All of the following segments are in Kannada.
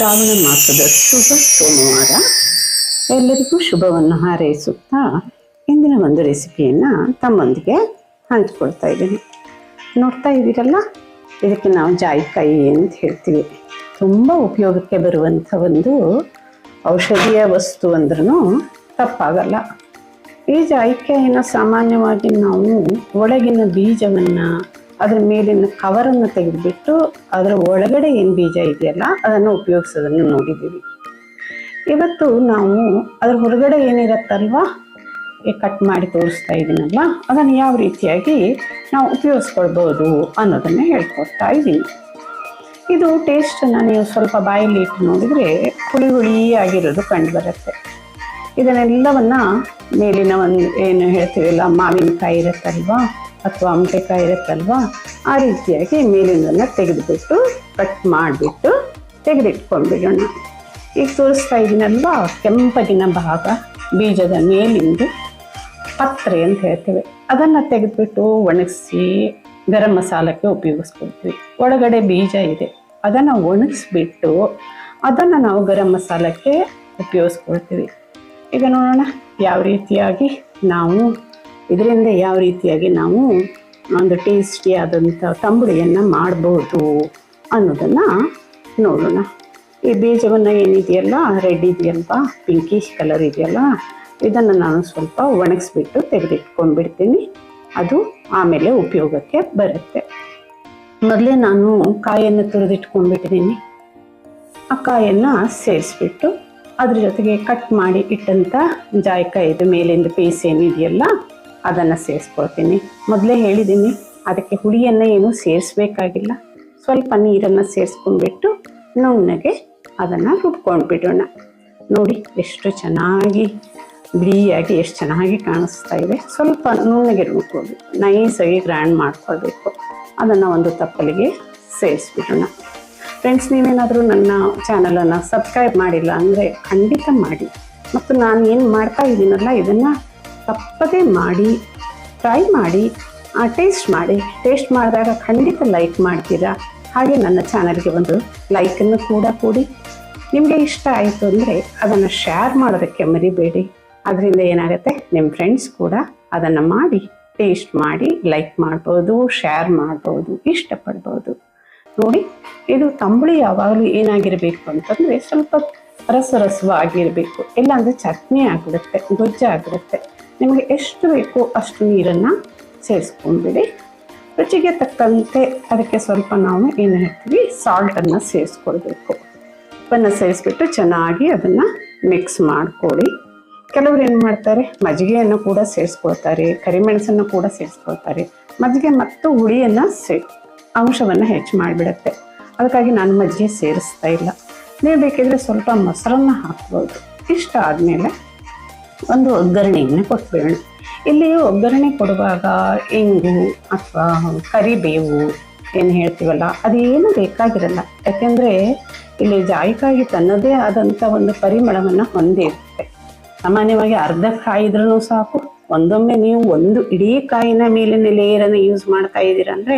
ಶ್ರಾವಣ ಮಾಸದ ಶುಭ ಸೋಮವಾರ. ಎಲ್ಲರಿಗೂ ಶುಭವನ್ನು ಹಾರೈಸುತ್ತಾ ಇಂದಿನ ಒಂದು ರೆಸಿಪಿಯನ್ನು ತಮ್ಮೊಂದಿಗೆ ಹಂಚ್ಕೊಳ್ತಾ ಇದ್ದೀನಿ. ನೋಡ್ತಾ ಇದ್ದೀರಲ್ಲ? ಇದಕ್ಕೆ ನಾವು ಜಾಯಿಕಾಯಿ ಅಂತ ಹೇಳ್ತೀವಿ. ತುಂಬ ಉಪಯೋಗಕ್ಕೆ ಬರುವಂಥ ಒಂದು ಔಷಧೀಯ ವಸ್ತು ಅಂದ್ರೂ ತಪ್ಪಾಗಲ್ಲ. ಈ ಜಾಯಿಕಾಯಿನ ಸಾಮಾನ್ಯವಾಗಿ ನಾವು ಒಳಗಿನ ಬೀಜವನ್ನು ಅದರ ಮೇಲಿನ ಕವರನ್ನು ತೆಗೆದುಬಿಟ್ಟು ಅದರ ಒಳಗಡೆ ಏನು ಬೀಜ ಇದೆಯಲ್ಲ ಅದನ್ನು ಉಪಯೋಗಿಸೋದನ್ನು ನೋಡಿದ್ದೀವಿ. ಇವತ್ತು ನಾವು ಅದ್ರ ಹೊರಗಡೆ ಏನಿರತ್ತಲ್ವ? ಕಟ್ ಮಾಡಿ ತೋರಿಸ್ತಾ ಇದ್ದೀನಲ್ವ ಅದನ್ನು ಯಾವ ರೀತಿಯಾಗಿ ನಾವು ಉಪಯೋಗಿಸ್ಕೊಳ್ಬೋದು ಅನ್ನೋದನ್ನು ಹೇಳ್ಕೊಡ್ತಾ ಇದ್ದೀನಿ ಇದು ಟೇಸ್ಟನ್ನು ನೀವು ಸ್ವಲ್ಪ ಬಾಯಲ್ಲಿ ಇಟ್ಟು ನೋಡಿದರೆ ಹುಳಿ ಹುಳಿಯಾಗಿರೋದು ಕಂಡು ಬರುತ್ತೆ ಇದನ್ನೆಲ್ಲವನ್ನು ಮೇಲಿನ ಒಂದು ಏನು ಹೇಳ್ತೀವಲ್ಲ ಮಾವಿನಕಾಯಿ ಇರುತ್ತಲ್ವಾ? ಅಥವಾ ಅಂಬೆಕಾಯಿ ಇರುತ್ತಲ್ವಾ, ಆ ರೀತಿಯಾಗಿ ಮೇಲಿಂದನ್ನು ತೆಗೆದುಬಿಟ್ಟು ಕಟ್ ಮಾಡಿಬಿಟ್ಟು ತೆಗೆದಿಟ್ಕೊಂಡ್ಬಿಡೋಣ ಈಗ ತೋರಿಸ್ತಾ ಇದ್ದೀನಲ್ವಾ ಕೆಂಪಗಿನ ಭಾಗ, ಬೀಜದ ಮೇಲಿಂದು ಪತ್ರೆ ಅಂತ ಹೇಳ್ತೇವೆ. ಅದನ್ನು ತೆಗೆದುಬಿಟ್ಟು ಒಣಗಿಸಿ ಗರಂ ಮಸಾಲಕ್ಕೆ ಉಪಯೋಗಿಸ್ಕೊಳ್ತೀವಿ. ಒಳಗಡೆ ಬೀಜ ಇದೆ, ಅದನ್ನು ಒಣಗಿಸ್ಬಿಟ್ಟು ಅದನ್ನು ನಾವು ಗರಂ ಮಸಾಲಕ್ಕೆ ಉಪಯೋಗಿಸ್ಕೊಳ್ತೀವಿ. ಈಗ ನೋಡೋಣ, ಯಾವ ರೀತಿಯಾಗಿ ನಾವು ಇದರಿಂದ ಯಾವ ರೀತಿಯಾಗಿ ನಾವು ಒಂದು ಟೇಸ್ಟಿಯಾದಂಥ ತಂಬುಳಿಯನ್ನು ಮಾಡ್ಬೋದು ಅನ್ನೋದನ್ನು ನೋಡೋಣ. ಈ ಬೀಜವನ್ನು ಏನಿದೆಯಲ್ಲ, ರೆಡ್ ಇದೆಯಲ್ವಾ ಪಿಂಕಿಶ್ ಕಲರ್ ಇದೆಯಲ್ಲ, ಇದನ್ನು ನಾನು ಸ್ವಲ್ಪ ಒಣಗಿಸ್ಬಿಟ್ಟು ತೆಗೆದಿಟ್ಕೊಂಡ್ಬಿಡ್ತೀನಿ ಅದು ಆಮೇಲೆ ಉಪಯೋಗಕ್ಕೆ ಬರುತ್ತೆ. ಮೊದಲೇ ನಾನು ಕಾಯನ್ನು ತುರಿದಿಟ್ಕೊಂಡ್ಬಿಟ್ಟಿದ್ದೀನಿ ಆ ಕಾಯನ್ನು ಸೇರಿಸ್ಬಿಟ್ಟು ಅದ್ರ ಜೊತೆಗೆ ಕಟ್ ಮಾಡಿ ಇಟ್ಟಂಥ ಜಾಯಿಕಾಯಿದು ಮೇಲಿಂದ ಪೀಸ್ ಏನಿದೆಯಲ್ಲ ಅದನ್ನು ಸೇರಿಸ್ಕೊಳ್ತೀನಿ. ಮೊದಲೇ ಹೇಳಿದ್ದೀನಿ ಅದಕ್ಕೆ ಹುಳಿಯನ್ನು ಏನು ಸೇರಿಸ್ಬೇಕಾಗಿಲ್ಲ. ಸ್ವಲ್ಪ ನೀರನ್ನು ಸೇರಿಸ್ಕೊಂಡ್ಬಿಟ್ಟು ನುಣ್ಣಗೆ ಅದನ್ನು ರುಬ್ಕೊಂಡ್ಬಿಡೋಣ. ನೋಡಿ, ಎಷ್ಟು ಚೆನ್ನಾಗಿ ಬಿಳಿಯಾಗಿ, ಎಷ್ಟು ಚೆನ್ನಾಗಿ ಕಾಣಿಸ್ತಾ ಇದೆ. ಸ್ವಲ್ಪ ನುಣ್ಣಗೆ ರುಬ್ಕೊಳ್ಬೇಕು ನೈಸಾಗಿ ಗ್ರ್ಯಾಂಡ್ ಮಾಡ್ಕೊಳ್ಬೇಕು. ಅದನ್ನು ಒಂದು ತಪ್ಪಲಿಗೆ ಸೇರಿಸ್ಬಿಡೋಣ. ಫ್ರೆಂಡ್ಸ್ ನೀವೇನಾದರೂ ನನ್ನ ಚಾನಲನ್ನು ಸಬ್ಸ್ಕ್ರೈಬ್ ಮಾಡಿಲ್ಲ ಅಂದರೆ ಖಂಡಿತ ಮಾಡಿ. ಮತ್ತು ನಾನು ಏನು ಮಾಡ್ತಾ ಇದ್ದೀನಲ್ಲ, ಇದನ್ನು ತಪ್ಪದೇ ಮಾಡಿ ಟ್ರೈ ಮಾಡಿ ಟೇಸ್ಟ್ ಮಾಡಿ. ಟೇಸ್ಟ್ ಮಾಡಿದಾಗ ಖಂಡಿತ ಲೈಕ್ ಮಾಡ್ತೀರಾ? ಹಾಗೆ ನನ್ನ ಚಾನಲ್ಗೆ ಒಂದು ಲೈಕನ್ನು ಕೂಡ ಕೊಡಿ. ನಿಮಗೆ ಇಷ್ಟ ಆಯಿತು ಅಂದರೆ ಅದನ್ನು ಶೇರ್ ಮಾಡೋದಕ್ಕೆ ಮರಿಬೇಡಿ. ಅದರಿಂದ ಏನಾಗುತ್ತೆ? ನಿಮ್ಮ ಫ್ರೆಂಡ್ಸ್ ಕೂಡ ಅದನ್ನು ಮಾಡಿ ಟೇಸ್ಟ್ ಮಾಡಿ ಲೈಕ್ ಮಾಡ್ಬೋದು ಶೇರ್ ಮಾಡ್ಬೋದು, ಇಷ್ಟಪಡ್ಬೋದು. ನೋಡಿ, ಇದು ತಂಬುಳಿ ಯಾವಾಗಲೂ ಏನಾಗಿರಬೇಕು ಅಂತಂದರೆ ಸ್ವಲ್ಪ ರಸರಸವಾಗಿರಬೇಕು. ಇಲ್ಲಾಂದರೆ ಚಟ್ನಿ ಆಗಿಬಿಡುತ್ತೆ ಗೊಜ್ಜು ಆಗಿಬಿಡುತ್ತೆ ನಿಮಗೆ ಎಷ್ಟು ಬೇಕೋ ಅಷ್ಟು ನೀರನ್ನು ಸೇರಿಸ್ಕೊಂಡ್ಬಿಡಿ. ರುಚಿಗೆ ತಕ್ಕಂತೆ ಅದಕ್ಕೆ ಸ್ವಲ್ಪ ನಾವು ಏನು ಹೇಳ್ತೀವಿ ಸಾಲ್ಟನ್ನು ಸೇರಿಸ್ಕೊಳ್ಬೇಕು. ಉಪ್ಪನ್ನು ಸೇರಿಸ್ಬಿಟ್ಟು ಚೆನ್ನಾಗಿ ಅದನ್ನು ಮಿಕ್ಸ್ ಮಾಡ್ಕೊಳ್ಳಿ. ಕೆಲವರು ಏನು ಮಾಡ್ತಾರೆ, ಮಜ್ಜಿಗೆಯನ್ನು ಕೂಡ ಸೇರಿಸ್ಕೊಳ್ತಾರೆ, ಕರಿಮೆಣಸನ್ನು ಕೂಡ ಸೇರಿಸ್ಕೊಳ್ತಾರೆ. ಮಜ್ಜಿಗೆ ಮತ್ತು ಹುಳಿಯನ್ನು ಸೇ, ಅಂಶವನ್ನು ಹೆಚ್ಚು ಮಾಡಿಬಿಡುತ್ತೆ. ಅದಕ್ಕಾಗಿ ನಾನು ಮಜ್ಜಿಗೆ ಸೇರಿಸ್ತಾ ಇಲ್ಲ. ನೀವು ಬೇಕಿದ್ರೆ ಸ್ವಲ್ಪ ಮೊಸರನ್ನು ಹಾಕ್ಬೋದು. ಇಷ್ಟ ಆದಮೇಲೆ ಒಂದು ಒಗ್ಗರಣೆಯನ್ನು ಕೊಟ್ಬಿಡೋಣ ಇಲ್ಲಿ ಒಗ್ಗರಣೆ ಕೊಡುವಾಗ ಇಂಗು ಅಥವಾ ಕರಿಬೇವು ಏನು ಹೇಳ್ತೀವಲ್ಲ, ಅದೇನು ಬೇಕಾಗಿರಲ್ಲ. ಯಾಕೆಂದರೆ ಇಲ್ಲಿ ಜಾಯಿಕಾಯಿ ತನ್ನದೇ ಆದಂಥ ಒಂದು ಪರಿಮಳವನ್ನು ಹೊಂದಿರುತ್ತೆ. ಸಾಮಾನ್ಯವಾಗಿ ಅರ್ಧ ಕಾಯಿದ್ರೂ ಸಾಕು, ಒಂದೊಮ್ಮೆ ನೀವು ಒಂದು ಇಡೀ ಕಾಯಿನ ಮೇಲಿನ ಲೇಯರನ್ನು ಯೂಸ್ ಮಾಡ್ತಾ ಇದ್ದೀರಾ ಅಂದರೆ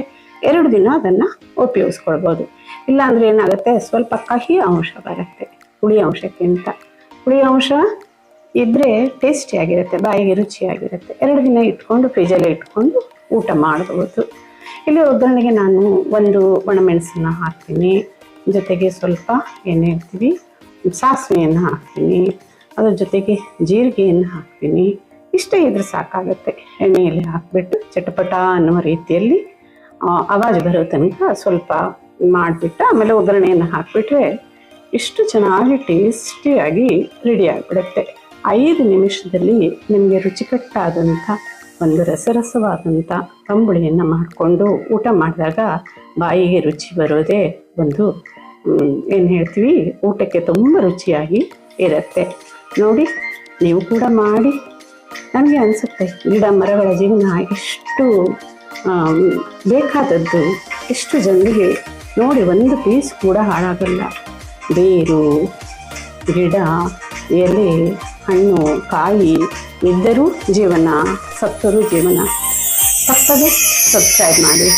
ಎರಡು ದಿನ ಅದನ್ನು ಉಪಯೋಗಿಸ್ಕೊಳ್ಬೋದು. ಇಲ್ಲಾಂದರೆ ಏನಾಗುತ್ತೆ, ಸ್ವಲ್ಪ ಕಹಿ ಅಂಶ ಬರುತ್ತೆ, ಹುಳಿ ಅಂಶಕ್ಕಿಂತ. ಹುಳಿ ಅಂಶ ಇದ್ದರೆ ಟೇಸ್ಟಿಯಾಗಿರುತ್ತೆ ಬಾಯಿಗೆ ರುಚಿಯಾಗಿರುತ್ತೆ. ಎರಡು ದಿನ ಇಟ್ಕೊಂಡು ಫ್ರಿಜಲ್ಲಿ ಇಟ್ಕೊಂಡು ಊಟ ಮಾಡ್ಬೋದು. ಇಲ್ಲಿ ಒಗ್ಗರಣೆಗೆ ನಾನು ಒಂದು ಒಣಮೆಣಸನ್ನು ಹಾಕ್ತೀನಿ. ಜೊತೆಗೆ ಸ್ವಲ್ಪ ಎಣ್ಣೆ ಹೇಳ್ತೀವಿ ಸಾಸಿವೆಯನ್ನು ಹಾಕ್ತೀನಿ. ಅದ್ರ ಜೊತೆಗೆ ಜೀರಿಗೆಯನ್ನು ಹಾಕ್ತೀನಿ. ಇಷ್ಟೇ ಇದ್ರೆ ಸಾಕಾಗುತ್ತೆ. ಎಣ್ಣೆಯಲ್ಲಿ ಹಾಕಿಬಿಟ್ಟು ಚಟಪಟ ಅನ್ನುವ ರೀತಿಯಲ್ಲಿ ಆವಾಜ್ ಬರೋ ತನಕ ಸ್ವಲ್ಪ ಮಾಡಿಬಿಟ್ಟು ಆಮೇಲೆ ಒಗ್ಗರಣೆಯನ್ನು ಹಾಕಿಬಿಟ್ರೆ ಇಷ್ಟು ಚೆನ್ನಾಗಿ ಟೇಸ್ಟಿಯಾಗಿ ರೆಡಿ ಆಗಿಬಿಡುತ್ತೆ. ಐದು ನಿಮಿಷದಲ್ಲಿ ನಿಮಗೆ ರುಚಿಕಟ್ಟಾದಂಥ ಒಂದು ರಸರಸವಾದಂಥ ಕಂಬಳಿಯನ್ನು ಮಾಡಿಕೊಂಡು ಊಟ ಮಾಡಿದಾಗ ಬಾಯಿಗೆ ರುಚಿ ಬರೋದೇ ಒಂದು ಏನು ಹೇಳ್ತೀವಿ, ಊಟಕ್ಕೆ ತುಂಬ ರುಚಿಯಾಗಿ ಇರುತ್ತೆ. ನೋಡಿ, ನೀವು ಕೂಡ ಮಾಡಿ. ನನಗೆ ಅನಿಸುತ್ತೆ, ಗಿಡ ಮರಗಳ ಜೀವನ ಎಷ್ಟು ಬೇಕಾದದ್ದು, ಎಷ್ಟು ಜನರಿಗೆ ನೋಡಿ ಒಂದು ಪೀಸ್ ಕೂಡ ಹಾಳಾಗಲ್ಲ. ಬೇರು, ಗಿಡ, ಎಲೆ ಹಣ್ಣು ಕಾಯಿ ಇದ್ದರೂ ಜೀವನ ಸತ್ತರೂ ಜೀವನ. ತಪ್ಪದೆ ಸಬ್ಸ್ಕ್ರೈಬ್ ಮಾಡಿ.